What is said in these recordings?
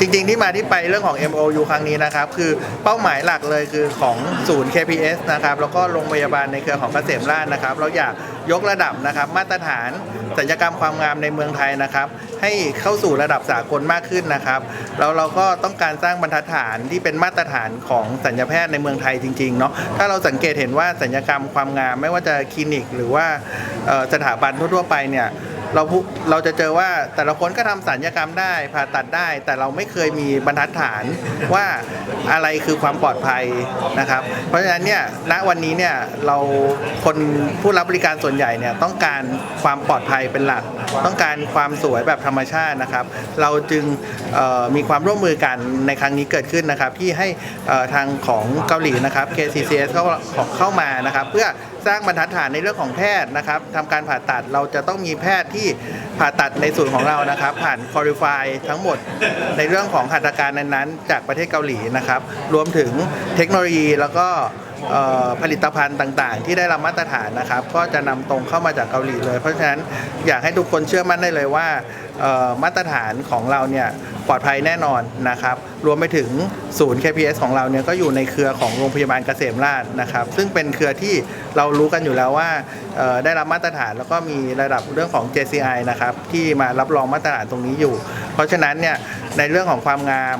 จริงๆที่มาที่ไปเรื่องของ MOU ครั้งนี้นะครับคือเป้าหมายหลักเลยคือของศูนย์ KPS นะครับแล้วก็โรงพยาบาลในเครือของเกษมราชนะครับ เราอยากยกระดับนะครับมาตรฐานศัลยกรรมความงามในเมืองไทยนะครับ ให้เข้าสู่ระดับสากลมากขึ้นนะครับแล้วเราก็ต้องการสร้างบรรทัดฐานที่เป็นมาตรฐานของสัญญแพทย์ในเมืองไทยจริงๆเนาะถ้าเราสังเกตเห็นว่าสัญญกรรมความงาม ไม่ว่าจะคลินิกหรือว่าสถาบันทั่วๆไปเนี่ย เราพูเราจะเจอว่าแต่ละคนก็ทำสัญญกรรมได้ผ่าตัดได้ แต่เราไม่เคยมีบรรทัดฐานว่าอะไรคือความปลอดภัยนะครับ เพราะฉะนั้นเนี่ยณวันนี้เนี่ยเราคนผู้รับบริการส่วนใหญ่เนี่ยต้องการความปลอดภัยเป็นหลัก ต้องการความสวยแบบธรรมชาตินะครับ เราจึงมีความร่วมมือกันในครั้งนี้เกิดขึ้นนะครับ ที่ให้ทางของเกาหลีนะครับ KCCS เข้าเข้ามานะครับ เพื่อ สร้างบรรทัดฐานในเรื่องของแพทย์นะครับทำการผ่าตัดเราจะต้องมีแพทย์ที่ผ่าตัดในส่วนของเรานะครับ ผ่านคอริฟายทั้งหมดในเรื่องของหัตถการนั้นๆ จากประเทศเกาหลีนะครับ รวมถึงเทคโนโลยีแล้วก็ ผลิตภัณฑ์ต่างๆ ที่ได้รับมาตรฐานนะครับ ก็จะนำตรงเข้ามาจากเกาหลีเลย เพราะฉะนั้นอยากให้ทุกคนเชื่อมั่นได้เลยว่ามาตรฐานของเราเนี่ยปลอดภัยแน่นอนนะครับ รวมไปถึงศูนย์ KPS ของเราเนี่ยก็อยู่ในเครือของโรงพยาบาลเกษมราชนะครับ ซึ่งเป็นเครือที่เรารู้กันอยู่แล้วว่าได้รับมาตรฐานแล้วก็มีระดับเรื่องของ JCI นะครับที่มารับรองมาตรฐานตรงนี้อยู่ เพราะฉะนั้นเนี่ยในเรื่องของความงาม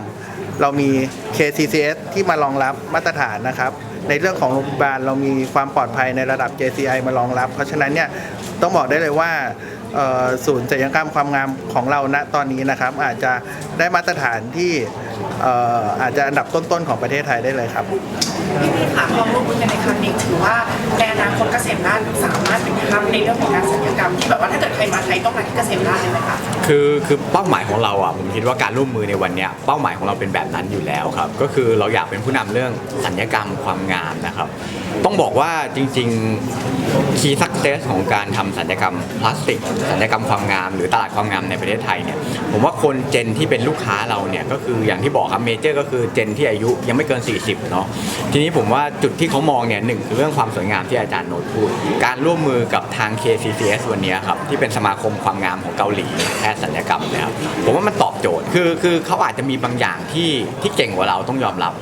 เรามี KCCS ที่มารองรับมาตรฐานนะครับ ในเรื่องของโรงพยาบาลเรามีความปลอดภัยในระดับ JCI มารองรับ เพราะฉะนั้นเนี่ยต้องบอกได้เลยว่าศูนย์ศัลยกรรมความงามของเราณตอนนี้นะครับ อาจจะได้มาตรฐานที่อาจจะอันดับต้นๆของประเทศไทยได้เลยครับพี่พี่ค่ะความร่วมมือกันในครั้งนี้ถือว่าในอนาคตเกษมราชสามารถเป็นฮับในเรื่องของการศัลยกรรมที่แบบ ถ้าเกิดใครมาไทยต้องมาที่เกษมราชเลยไหมคะ คือคือเป้าหมายของเราอะผมคิดว่าการร่วมมือในวันเนี้ยเป้าหมายของเราเป็นแบบนั้นอยู่แล้วครับ ก็คือเราอยากเป็นผู้นำเรื่องสัญญกรรมความงามนะครับ ต้องบอกว่าจริงๆคีย์สักเซสของการทำสัญญกรรมพลาสติก สัญญกรรมความงาม หรือตลาดความงามในประเทศไทยเนี่ยผมว่าคนเจนที่เป็นลูกค้าเราเนี่ยก็คืออย่างที่บอกครับเมเจอร์ก็คือเจนที่อายุยังไม่เกิน 40เนาะทีนี้ผมว่าจุดที่เขามองเนี่ยหนึ่งคือเรื่องความสวยงามที่อาจารย์โน้ตพูด การร่วมมือกับทาง KCCS วันเนี้ยครับที่เป็นสมาคมความงามของเกาหลีแพทย์สัญญกรรมนะครับผมว่ามันตอบโจทย์คือคือเขาอาจจะมีบางอย่างที่ที่เก่งกว่าเราต้องยอมรับ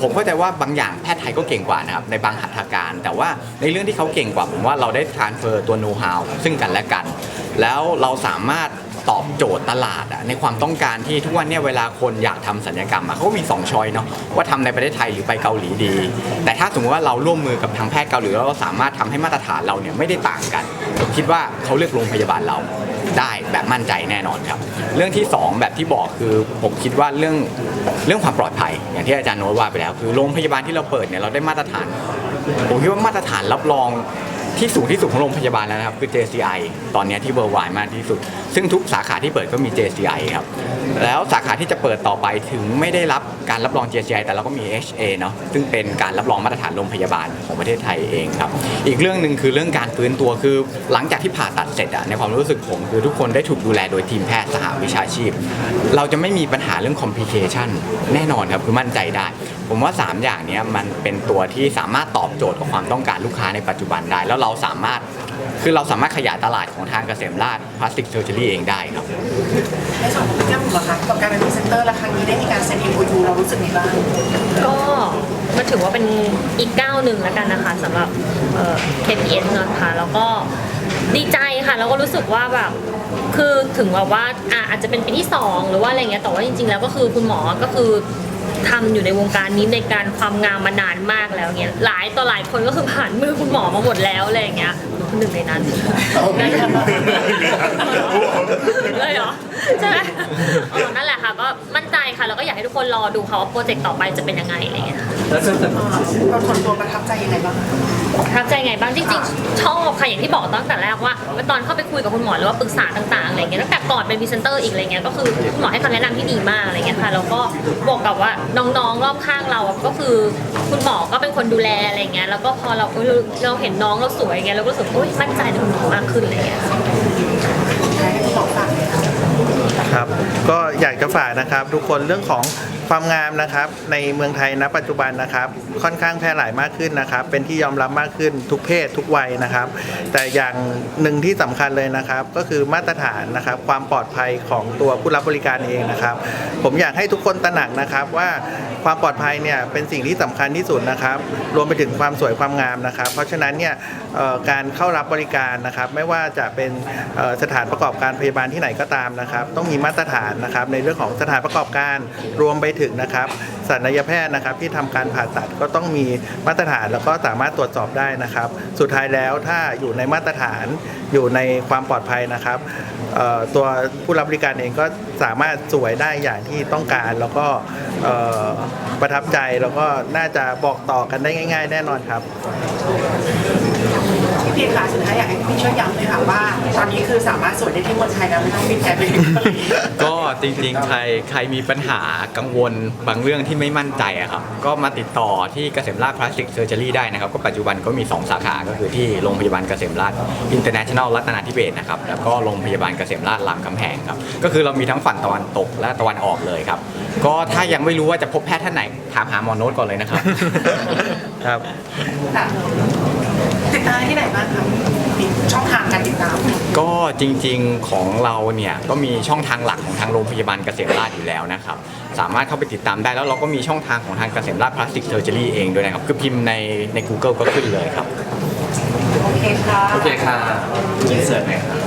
ผมเข้าใจว่าบางอย่างแพทย์ไทยก็เก่งกว่านะครับในบางหัตถการ แต่ว่าในเรื่องที่เขาเก่งกว่าผมว่าเราได้ transfer ตัว know how ซึ่งกันและกัน แล้วเราสามารถ ตอบโจทย์ตลาดอะในความต้องการที่ทุกวันเนี้เวลาคนอยากทำสัญญกรรมอะเขาก็มี 2 ช้อยเนาะว่าทำในประเทศไทยหรือไปเกาหลีดี แต่ถ้าสมมติว่าเราร่วมมือกับทางแพทย์เกาหลีแล้วเราสามารถทำให้มาตรฐานเราเนี่ยไม่ได้ต่างกันผมคิดว่าเขาเลือกโรงพยาบาลเราได้แบบมั่นใจแน่นอนครับ เรื่องที่สองแบบที่บอกคือผมคิดว่าเรื่องเรื่องความปลอดภัย อย่างที่อาจารย์โน้ตว่าไปแล้ว คือโรงพยาบาลที่เราเปิดเนี่ยเราได้มาตรฐาน ผมคิดว่ามาตรฐานรับรอง ที่สูงที่สุดของโรงพยาบาลแล้วนะครับคือ JCI ตอนนี้ที่เบอร์ไวมากที่สุด ซึ่งทุกสาขาที่เปิดก็มี JCI ครับ แล้วสาขาที่จะเปิดต่อไปถึงไม่ได้รับการรับรอง JCI แต่เราก็มี HA เนาะซึ่งเป็นการรับรองมาตรฐานโรงพยาบาลของประเทศไทยเองครับ อีกเรื่องหนึ่งคือเรื่องการฟื้นตัวคือหลังจากที่ผ่าตัดเสร็จอะในความรู้สึกผมคือทุกคนได้ถูกดูแลโดยทีมแพทย์สหวิชาชีพ เราจะไม่มีปัญหาเรื่อง complication แน่นอนครับคือมั่นใจได้ผมว่า 3 อย่างนี้มันเป็นตัวที่สามารถตอบโจทย์กับความต้องการลูกค้าในปัจจุบันได้แล้วเราสามารถคือเราสามารถขยายตลาดของทางเกษมราชพลาสติกเซอร์เจอรี่เองได้ครับ ในส่วนของพี่แก้มเหรอคะกับการเป็นพรีเซนเตอร์และครั้งนี้ได้มีการเซ็น MOU เรารู้สึกไงบ้างก็มันถือว่าเป็นอีกก้าวหนึ่งแล้วกันนะคะสำหรับเอ่อ KPS นะคะแล้วก็ดีใจค่ะแล้วก็รู้สึกว่าแบบคือถึงแบบว่าอะอาจจะเป็นปีที่ 2 หรือว่าอะไรเงี้ยแต่ว่าจริง ๆ แล้วก็คือคุณหมอก็คือ ทำอยู่ในวงการนี้ในการความงามมานานมากแล้วเงี้ยหลายต่อหลายคนก็คือผ่านมือคุณหมอมาหมดแล้วอะไรอย่างเงี้ยหนึ่งในนั้นเลยเหรอใช่ไหมอ๋อนั่นแหละค่ะก็มั่นใจค่ะแล้วก็อยากให้ทุกคนรอดูค่ะว่าโปรเจกต์ต่อไปจะเป็นยังไงอะไรเงี้ย แล้วเราส่วนตัวประทับใจยังไงบ้างประทับใจไงบ้างจริงๆชอบค่ะอย่างที่บอกตั้งแต่แรกว่าตอนเข้าไปคุยกับคุณหมอหรือว่าปรึกษาต่างๆอะไรเงี้ยตั้งแต่ก่อนเป็นพรีเซนเตอร์อีกอะไรเงี้ยก็คือคุณหมอให้คำแนะนำที่ดีมากอะไรเงี้ยค่ะแล้วก็บอกกับว่าน้องๆรอบข้างเราอะก็คือคุณหมอก็เป็นคนดูแลอะไรเงี้ยแล้วก็พอเราเออเราเห็นน้องเราสวยไงเราก็รู้สึกโอ๊ยมั่นใจในคุณหมอมากขึ้นอะไรเงี้ย ให้คุณหมอฝากเลยค่ะ ครับก็อยากจะฝากนะครับทุกคนเรื่องของ ความงามนะครับในเมืองไทยณปัจจุบันนะครับ ค่อนข้างแพร่หลายมากขึ้นนะครับ เป็นที่ยอมรับมากขึ้นทุกเพศทุกวัยนะครับ แต่อย่างหนึ่งที่สำคัญเลยนะครับ ก็คือมาตรฐานนะครับ ความปลอดภัยของตัวผู้รับบริการเองนะครับ ผมอยากให้ทุกคนตระหนักนะครับว่าความปลอดภัยเนี่ยเป็นสิ่งที่สำคัญที่สุดนะครับ รวมไปถึงความสวยความงามนะครับ เพราะฉะนั้นเนี่ยการเข้ารับบริการนะครับ ไม่ว่าจะเป็นสถานประกอบการพยาบาลที่ไหนก็ตามนะครับ ต้องมีมาตรฐานนะครับ ในเรื่องของสถานประกอบการรวมไปถึงนะครับสัญญแพทย์นะครับที่ทำการผ่าตัดก็ต้องมีมาตรฐานแล้วก็สามารถตรวจสอบได้นะครับ สุดท้ายแล้วถ้าอยู่ในมาตรฐานอยู่ในความปลอดภัยนะครับตัวผู้รับบริการเองก็สามารถสวยได้อย่างที่ต้องการแล้วก็ประทับใจแล้วก็น่าจะบอกต่อกันได้ง่าย ๆ แน่นอนครับ พี่พีค่ะสุดท้ายอยากให้พี่ช่วยย้ำเลยค่ะว่า ตอนนี้คือสามารถสวยได้ที่เมืองไทยแล้วไม่ต้องบินไกลไปถึงเกาหลีก็จริงๆ ใครใครมีปัญหากังวลบางเรื่องที่ไม่มั่นใจอะครับก็มาติดต่อที่เกษมราชพลาสติกเซอร์เจอรี่ได้นะครับ ก็ปัจจุบันก็มี 2 สาขาก็คือที่โรงพยาบาลเกษมราชอินเตอร์เนชั่นแนลรัตนาธิเบศรนะครับแล้วก็โรงพยาบาลเกษมราชรามคำแหงครับก็คือเรามีทั้งฝั่งตะวันตกและตะวันออกเลยครับ ก็ถ้ายังไม่รู้ว่าจะพบแพทย์ท่านไหนถามหาหมอโน้ตก่อนเลยนะครับ ครับ ค่ะ ติดตามที่ไหนบ้างคะมีช่องทางการติดตาม ก็จริงๆของเราเนี่ยก็มีช่องทางหลักของทางโรงพยาบาลเกษตราชอยู่แล้วนะครับ สามารถเข้าไปติดตามได้แล้วเราก็มีช่องทางของทางเกษตราชพลาสติกเซอร์เจอรี่เองด้วยนะครับ คือพิมพ์ในใน Google ก็ขึ้นเลยครับ โอเคค่ะโอเคค่ะกินเสิร์ฟไหมครับ